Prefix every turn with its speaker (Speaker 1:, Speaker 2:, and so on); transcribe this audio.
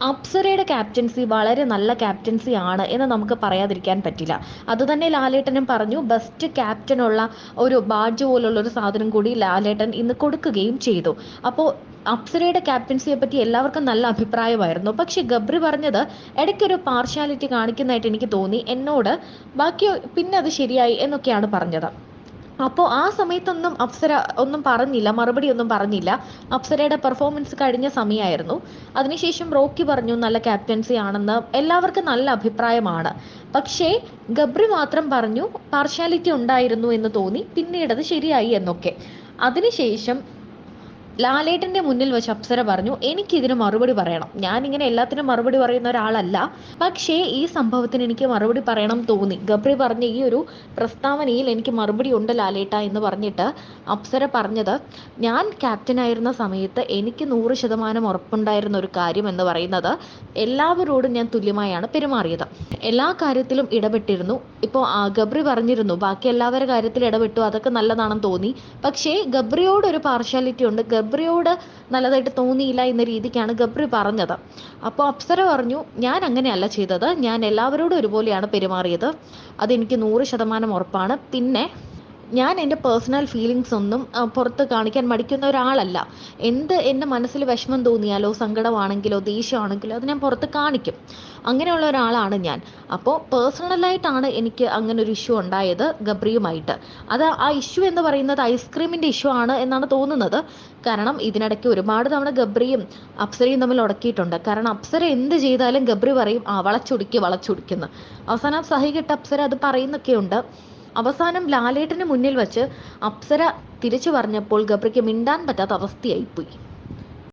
Speaker 1: അപ്സരയുടെ captaincy വളരെ നല്ല captaincy ആണ് എന്ന് നമുക്ക് പറയാതിരിക്കാൻ പറ്റില്ല. അതുതന്നെ ലാലേട്ടനും പറഞ്ഞു ബെസ്റ്റ് ക്യാപ്റ്റനുള്ള ഒരു ബാഡ്ജ് പോലുള്ള ഒരു സാധനം കൂടി ലാലേട്ടൻ ഇന്ന് കൊടുക്കുകയും ചെയ്തു. അപ്പോൾ അപ്സരയുടെ ക്യാപ്റ്റൻസിയെ പറ്റി എല്ലാവർക്കും നല്ല അഭിപ്രായമായിരുന്നു. പക്ഷെ ഗബ്രി പറഞ്ഞത് ഇടയ്ക്കൊരു പാർഷ്യാലിറ്റി കാണിക്കുന്നതായിട്ട് എനിക്ക് തോന്നി. എന്നോട് ബാക്കി പിന്നെ അത് ശരിയായി എന്നൊക്കെയാണ് പറഞ്ഞത്. അപ്പോൾ ആ സമയത്തൊന്നും അപ്സര ഒന്നും പറഞ്ഞില്ല മറുപടി ഒന്നും പറഞ്ഞില്ല. അപ്സരയുടെ പെർഫോമൻസ് കഴിഞ്ഞ സമയമായിരുന്നു അതിനുശേഷം റോക്കി പറഞ്ഞു നല്ല ക്യാപ്റ്റൻസി ആണെന്ന് എല്ലാവർക്കും നല്ല അഭിപ്രായമാണ്. പക്ഷേ ഗബ്രി മാത്രം പറഞ്ഞു പാർഷ്യാലിറ്റി ഉണ്ടായിരുന്നു എന്ന് തോന്നി പിന്നീട് അത് ശരിയായി എന്നൊക്കെ. അതിനുശേഷം ലാലേട്ടന്റെ മുന്നിൽ വെച്ച് അപ്സര പറഞ്ഞു എനിക്കിതിന് മറുപടി പറയണം. ഞാൻ ഇങ്ങനെ എല്ലാത്തിനും മറുപടി പറയുന്ന ഒരാളല്ല. പക്ഷേ ഈ സംഭവത്തിന് എനിക്ക് മറുപടി പറയണം തോന്നി. ഗബ്രി പറഞ്ഞ ഈ ഒരു പ്രസ്താവനയിൽ എനിക്ക് മറുപടി ഉണ്ട് ലാലേട്ട എന്ന് പറഞ്ഞിട്ട് അപ്സര പറഞ്ഞത് ഞാൻ ക്യാപ്റ്റൻ ആയിരുന്ന സമയത്ത് എനിക്ക് നൂറ് ശതമാനം ഉറപ്പുണ്ടായിരുന്ന ഒരു കാര്യം എന്ന് പറയുന്നത് എല്ലാവരോടും ഞാൻ തുല്യമായാണ് പെരുമാറിയത്. എല്ലാ കാര്യത്തിലും ഇടപെട്ടിരുന്നു. ഇപ്പോൾ ഗബ്രി പറഞ്ഞിരുന്നു ബാക്കി എല്ലാവരുടെ കാര്യത്തിൽ ഇടപെട്ടു. അതൊക്കെ നല്ലതാണെന്ന് തോന്നി. പക്ഷേ ഗബ്രിയോട് ഒരു പാർഷ്യാലിറ്റി ഉണ്ട് ഗബ്രിയോട് നല്ലതായിട്ട് തോന്നിയില്ല എന്ന രീതിക്കാണ് ഗബ്രി പറഞ്ഞത്. അപ്പോൾ അപ്സര പറഞ്ഞു ഞാൻ അങ്ങനെയല്ല ചെയ്തത്. ഞാൻ എല്ലാവരോടും ഒരുപോലെയാണ് പെരുമാറിയത്. അതെനിക്ക് നൂറ് ശതമാനം ഉറപ്പാണ്. പിന്നെ ഞാൻ എന്റെ പേഴ്സണൽ ഫീലിങ്സ് ഒന്നും പുറത്ത് കാണിക്കാൻ മടിക്കുന്ന ഒരാളല്ല. എന്ത് എന്റെ മനസ്സിൽ വിഷമം തോന്നിയാലോ സങ്കടമാണെങ്കിലോ ദേഷ്യമാണെങ്കിലോ അത് ഞാൻ പുറത്ത് കാണിക്കും. അങ്ങനെയുള്ള ഒരാളാണ് ഞാൻ. അപ്പോൾ പേഴ്സണലായിട്ടാണ് എനിക്ക് അങ്ങനെ ഒരു ഇഷ്യൂ ഉണ്ടായത് ഗബ്രിയുമായിട്ട്. അത് ആ ഇഷ്യൂ എന്ന് പറയുന്നത് ഐസ്ക്രീമിന്റെ ഇഷ്യൂ ആണ് എന്നാണ് തോന്നുന്നത്. കാരണം ഇതിനിടയ്ക്ക് ഒരുപാട് തവണ ഗബ്രിയും അപ്സരയും തമ്മിൽ ഉടക്കിയിട്ടുണ്ട് കാരണം അപ്സര എന്ത് ചെയ്താലും ഗബ്രി പറയും ആ വളച്ചൊടുക്കി വളച്ചൊടുക്കുന്നു അവസാനം സഹികെട്ട അപ്സര അത് പറയുന്നൊക്കെയുണ്ട്. അവസാനം ലാലേട്ടന് മുന്നിൽ വെച്ച് അപ്സര തിരിച്ചു പറഞ്ഞപ്പോൾ ഗബ്രിക്ക് മിണ്ടാൻ പറ്റാത്ത അവസ്ഥയായിപ്പോയി.